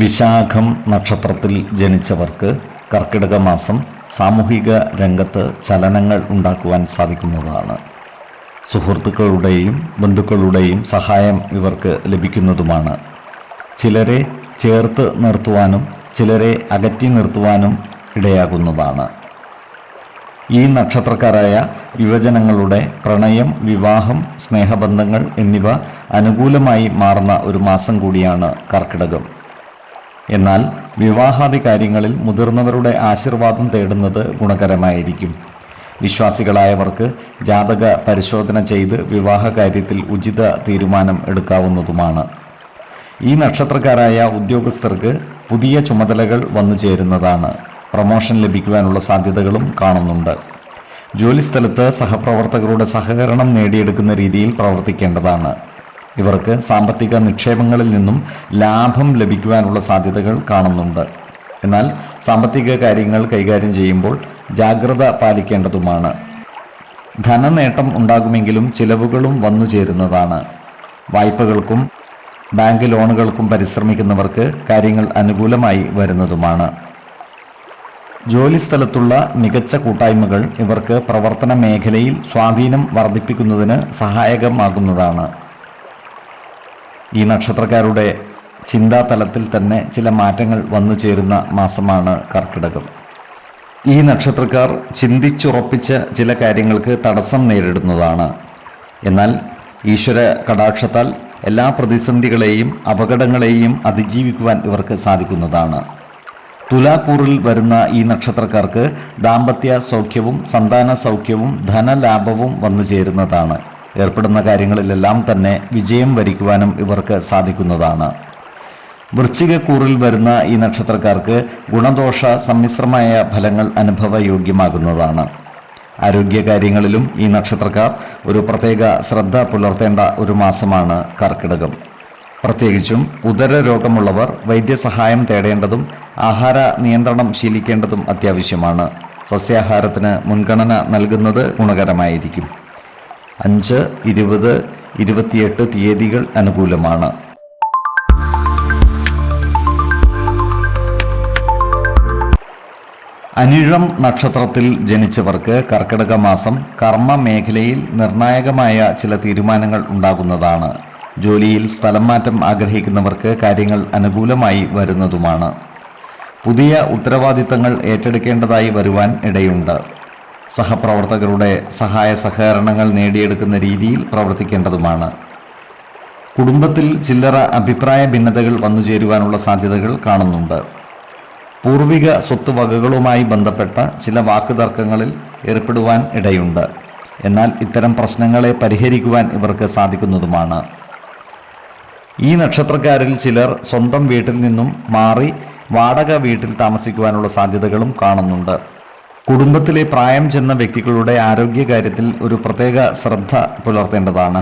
വിശാഖം നക്ഷത്രത്തിൽ ജനിച്ചവർക്ക് കർക്കിടക മാസം സാമൂഹിക രംഗത്ത് ചലനങ്ങൾ ഉണ്ടാക്കുവാൻ സാധിക്കുന്നതാണ്. സുഹൃത്തുക്കളുടെയും ബന്ധുക്കളുടെയും സഹായം ഇവർക്ക് ലഭിക്കുന്നതുമാണ്. ചിലരെ ചേർത്ത് നിർത്തുവാനും ചിലരെ അകറ്റി നിർത്തുവാനും ഇടയാകുന്നതാണ്. ഈ നക്ഷത്രക്കാരായ യുവജനങ്ങളുടെ പ്രണയം വിവാഹം സ്നേഹബന്ധങ്ങൾ എന്നിവ അനുകൂലമായി മാറുന്ന ഒരു മാസം കൂടിയാണ് കർക്കിടകം. എന്നാൽ വിവാഹാദി കാര്യങ്ങളിൽ മുതിർന്നവരുടെ ആശീർവാദം തേടുന്നത് ഗുണകരമായിരിക്കും. വിശ്വാസികളായവർക്ക് ജാതക പരിശോധന ചെയ്ത് വിവാഹ കാര്യത്തിൽ ഉചിത തീരുമാനം എടുക്കാവുന്നതുമാണ്. ഈ നക്ഷത്രക്കാരായ ഉദ്യോഗസ്ഥർക്ക് പുതിയ ചുമതലകൾ വന്നു ചേരുന്നതാണ്. പ്രമോഷൻ ലഭിക്കുവാനുള്ള സാധ്യതകളും കാണുന്നുണ്ട്. ജോലിസ്ഥലത്ത് സഹപ്രവർത്തകരുടെ സഹകരണം നേടിയെടുക്കുന്ന രീതിയിൽ പ്രവർത്തിക്കേണ്ടതാണ്. ഇവർക്ക് സാമ്പത്തിക നിക്ഷേപങ്ങളിൽ നിന്നും ലാഭം ലഭിക്കുവാനുള്ള സാധ്യതകൾ കാണുന്നുണ്ട്. എന്നാൽ സാമ്പത്തിക കാര്യങ്ങൾ കൈകാര്യം ചെയ്യുമ്പോൾ ജാഗ്രത പാലിക്കേണ്ടതുമാണ്. ധനനേട്ടം ഉണ്ടാകുമെങ്കിലും ചിലവുകളും വന്നു ചേരുന്നതാണ്. വായ്പകൾക്കും ബാങ്ക് ലോണുകൾക്കും പരിശ്രമിക്കുന്നവർക്ക് കാര്യങ്ങൾ അനുകൂലമായി വരുന്നതുമാണ്. ജോലിസ്ഥലത്തുള്ള മികച്ച കൂട്ടായ്മകൾ ഇവർക്ക് പ്രവർത്തന മേഖലയിൽ സ്വാധീനം വർദ്ധിപ്പിക്കുന്നതിന് സഹായകമാകുന്നതാണ്. ഈ നക്ഷത്രക്കാരുടെ ചിന്താതലത്തിൽ തന്നെ ചില മാറ്റങ്ങൾ വന്നു ചേരുന്ന മാസമാണ് കർക്കിടകം. ഈ നക്ഷത്രക്കാർ ചിന്തിച്ചുറപ്പിച്ച ചില കാര്യങ്ങൾക്ക് തടസ്സം നേരിടുന്നതാണ്. എന്നാൽ ഈശ്വര കടാക്ഷത്താൽ എല്ലാ പ്രതിസന്ധികളെയും അപകടങ്ങളെയും അതിജീവിക്കുവാൻ ഇവർക്ക് സാധിക്കുന്നതാണ്. തുലാക്കൂറിൽ വരുന്ന ഈ നക്ഷത്രക്കാർക്ക് ദാമ്പത്യ സൗഖ്യവും സന്താന സൗഖ്യവും ധനലാഭവും വന്നു ചേരുന്നതാണ്. ഏർപ്പെടുന്ന കാര്യങ്ങളിലെല്ലാം തന്നെ വിജയം വരിക്കുവാനും ഇവർക്ക് സാധിക്കുന്നതാണ്. വൃശ്ചികക്കൂറിൽ വരുന്ന ഈ നക്ഷത്രക്കാർക്ക് ഗുണദോഷ സമ്മിശ്രമായ ഫലങ്ങൾ അനുഭവയോഗ്യമാകുന്നതാണ്. ആരോഗ്യകാര്യങ്ങളിലും ഈ നക്ഷത്രക്കാർ ഒരു പ്രത്യേക ശ്രദ്ധ പുലർത്തേണ്ട ഒരു മാസമാണ് കർക്കിടകം. പ്രത്യേകിച്ചും ഉദര രോഗമുള്ളവർ വൈദ്യസഹായം തേടേണ്ടതും ആഹാര നിയന്ത്രണം ശീലിക്കേണ്ടതും അത്യാവശ്യമാണ്. സസ്യാഹാരത്തിന് മുൻഗണന നൽകുന്നത് ഗുണകരമായിരിക്കും. അഞ്ച് ഇരുപത് ഇരുപത്തിയെട്ട് തീയതികൾ അനുകൂലമാണ്. അനിഴം നക്ഷത്രത്തിൽ ജനിച്ചവർക്ക് കർക്കിടക മാസം കർമ്മ മേഖലയിൽ നിർണായകമായ ചില തീരുമാനങ്ങൾ ഉണ്ടാകുന്നതാണ്. ജോലിയിൽ സ്ഥലം മാറ്റം ആഗ്രഹിക്കുന്നവർക്ക് കാര്യങ്ങൾ അനുകൂലമായി വരുന്നതുമാണ്. പുതിയ ഉത്തരവാദിത്തങ്ങൾ ഏറ്റെടുക്കേണ്ടതായി വരുവാൻ ഇടയുണ്ട്. സഹപ്രവർത്തകരുടെ സഹായ സഹകരണങ്ങൾ നേടിയെടുക്കുന്ന രീതിയിൽ പ്രവർത്തിക്കേണ്ടതുമാണ്. കുടുംബത്തിൽ ചില്ലറ അഭിപ്രായ ഭിന്നതകൾ വന്നു ചേരുവാനുള്ള സാധ്യതകൾ കാണുന്നുണ്ട്. പൂർവിക സ്വത്തുവകകളുമായി ബന്ധപ്പെട്ട ചില വാക്കുതർക്കങ്ങളിൽ ഏർപ്പെടുവാൻ ഇടയുണ്ട്. എന്നാൽ ഇത്തരം പ്രശ്നങ്ങളെ പരിഹരിക്കുവാൻ ഇവർക്ക് സാധിക്കുന്നതുമാണ്. ഈ നക്ഷത്രക്കാരിൽ ചിലർ സ്വന്തം വീട്ടിൽ നിന്നും മാറി വാടക വീട്ടിൽ താമസിക്കുവാനുള്ള സാധ്യതകളും കാണുന്നുണ്ട്. കുടുംബത്തിലെ പ്രായം ചെന്ന വ്യക്തികളുടെ ആരോഗ്യകാര്യത്തിൽ ഒരു പ്രത്യേക ശ്രദ്ധ പുലർത്തേണ്ടതാണ്.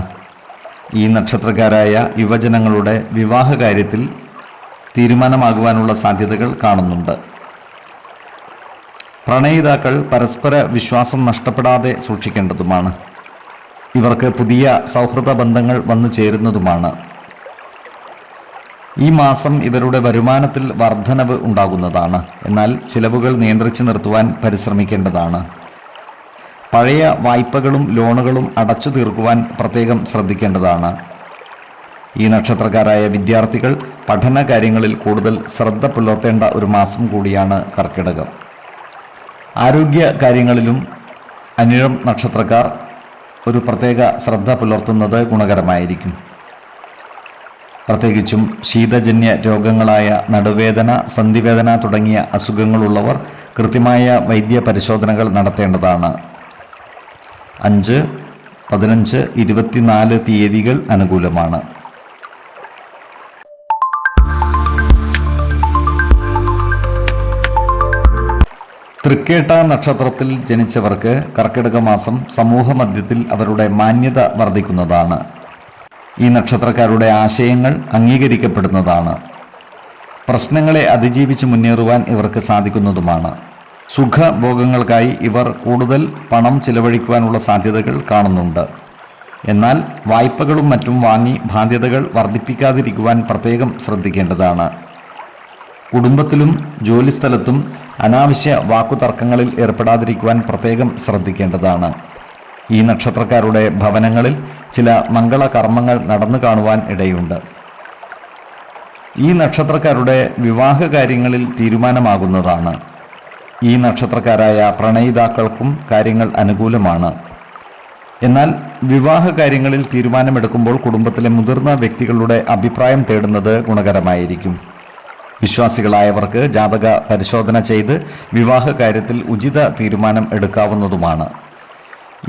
ഈ നക്ഷത്രക്കാരായ യുവജനങ്ങളുടെ വിവാഹ കാര്യത്തിൽ തീരുമാനമാകുവാനുള്ള സാധ്യതകൾ കാണുന്നുണ്ട്. പ്രണയിതാക്കൾ പരസ്പര വിശ്വാസം നഷ്ടപ്പെടാതെ സൂക്ഷിക്കേണ്ടതുമാണ്. ഇവർക്ക് പുതിയ സൗഹൃദ ബന്ധങ്ങൾ വന്നു ചേരുന്നതുമാണ്. ഈ മാസം ഇവരുടെ വരുമാനത്തിൽ വർധനവ് ഉണ്ടാകുന്നതാണ്. എന്നാൽ ചിലവുകൾ നിയന്ത്രിച്ചു നിർത്തുവാൻ പരിശ്രമിക്കേണ്ടതാണ്. പഴയ വായ്പകളും ലോണുകളും അടച്ചു തീർക്കുവാൻ പ്രത്യേകം ശ്രദ്ധിക്കേണ്ടതാണ്. ഈ നക്ഷത്രക്കാരായ വിദ്യാർത്ഥികൾ പഠന കാര്യങ്ങളിൽ കൂടുതൽ ശ്രദ്ധ പുലർത്തേണ്ട ഒരു മാസം കൂടിയാണ് കർക്കിടകം. ആരോഗ്യ കാര്യങ്ങളിലും അനിഴം നക്ഷത്രക്കാർ ഒരു പ്രത്യേക ശ്രദ്ധ പുലർത്തുന്നത് ഗുണകരമായിരിക്കും. പ്രത്യേകിച്ചും ശീതജന്യ രോഗങ്ങളായ നടുവേദന സന്ധിവേദന തുടങ്ങിയ അസുഖങ്ങളുള്ളവർ കൃത്യമായ വൈദ്യ പരിശോധനകൾ നടത്തേണ്ടതാണ്. അഞ്ച് പതിനഞ്ച് ഇരുപത്തിനാല് തീയതികൾ അനുകൂലമാണ്. തൃക്കേട്ട നക്ഷത്രത്തിൽ ജനിച്ചവർക്ക് കർക്കിടക മാസം സമൂഹ മധ്യത്തിൽ അവരുടെ മാന്യത വർദ്ധിക്കുന്നതാണ്. ഈ നക്ഷത്രക്കാരുടെ ആശയങ്ങൾ അംഗീകരിക്കപ്പെടുന്നതാണ്. പ്രശ്നങ്ങളെ അതിജീവിച്ച് മുന്നേറുവാൻ ഇവർക്ക് സാധിക്കുന്നതുമാണ്. സുഖഭോഗങ്ങൾക്കായി ഇവർ കൂടുതൽ പണം ചിലവഴിക്കുവാനുള്ള സാധ്യതകൾ കാണുന്നുണ്ട്. എന്നാൽ വായ്പകളും മറ്റും വാങ്ങി ബാധ്യതകൾ വർദ്ധിപ്പിക്കാതിരിക്കുവാൻ പ്രത്യേകം ശ്രദ്ധിക്കേണ്ടതാണ്. കുടുംബത്തിലും ജോലിസ്ഥലത്തും അനാവശ്യ വാക്കുതർക്കങ്ങളിൽ ഏർപ്പെടാതിരിക്കുവാൻ പ്രത്യേകം ശ്രദ്ധിക്കേണ്ടതാണ്. ഈ നക്ഷത്രക്കാരുടെ ഭവനങ്ങളിൽ ചില മംഗളകർമ്മങ്ങൾ നടന്നു കാണുവാൻ ഇടയുണ്ട്. ഈ നക്ഷത്രക്കാരുടെ വിവാഹ കാര്യങ്ങളിൽ തീരുമാനമാകുന്നതാണ്. ഈ നക്ഷത്രക്കാരായ പ്രണയിതാക്കൾക്കും കാര്യങ്ങൾ അനുകൂലമാണ്. എന്നാൽ വിവാഹ കാര്യങ്ങളിൽ തീരുമാനമെടുക്കുമ്പോൾ കുടുംബത്തിലെ മുതിർന്ന വ്യക്തികളുടെ അഭിപ്രായം തേടുന്നത് ഗുണകരമായിരിക്കും. വിശ്വാസികളായവർക്ക് ജാതക പരിശോധന ചെയ്ത് വിവാഹ കാര്യത്തിൽ ഉചിത തീരുമാനം എടുക്കാവുന്നതുമാണ്.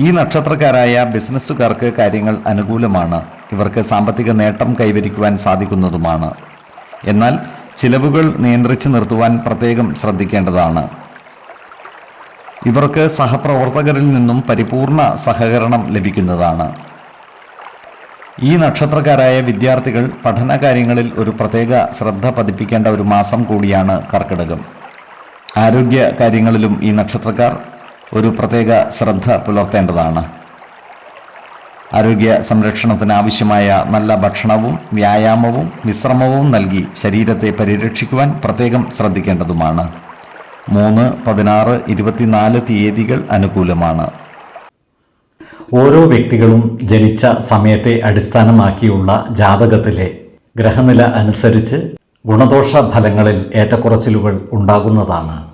ഈ നക്ഷത്രക്കാരായ ബിസിനസ്സുകാർക്ക് കാര്യങ്ങൾ അനുകൂലമാണ്. ഇവർക്ക് സാമ്പത്തിക നേട്ടം കൈവരിക്കുവാൻ സാധിക്കുന്നതുമാണ്. എന്നാൽ ചിലവുകൾ നിയന്ത്രിച്ചു നിർത്തുവാൻ പ്രത്യേകം ശ്രദ്ധിക്കേണ്ടതാണ്. ഇവർക്ക് സഹപ്രവർത്തകരിൽ നിന്നും പരിപൂർണ സഹകരണം ലഭിക്കുന്നതാണ്. ഈ നക്ഷത്രക്കാരായ വിദ്യാർത്ഥികൾ പഠനകാര്യങ്ങളിൽ ഒരു പ്രത്യേക ശ്രദ്ധ പതിപ്പിക്കേണ്ട ഒരു മാസം കൂടിയാണ് കർക്കിടകം. ആരോഗ്യ കാര്യങ്ങളിലും ഈ നക്ഷത്രക്കാർ ഒരു പ്രത്യേക ശ്രദ്ധ പുലർത്തേണ്ടതാണ്. ആരോഗ്യ സംരക്ഷണത്തിന് ആവശ്യമായ നല്ല ഭക്ഷണവും വ്യായാമവും വിശ്രമവും നൽകി ശരീരത്തെ പരിരക്ഷിക്കുവാൻ പ്രത്യേകം ശ്രദ്ധിക്കേണ്ടതുമാണ്. മൂന്ന് പതിനാറ് ഇരുപത്തിനാല് തീയതികൾ അനുകൂലമാണ്. ഓരോ വ്യക്തികളും ജനിച്ച സമയത്തെ അടിസ്ഥാനമാക്കിയുള്ള ജാതകത്തിലെ ഗ്രഹനില അനുസരിച്ച് ഗുണദോഷ ഫലങ്ങളിൽ ഏറ്റക്കുറച്ചിലുകൾ ഉണ്ടാകുന്നതാണ്.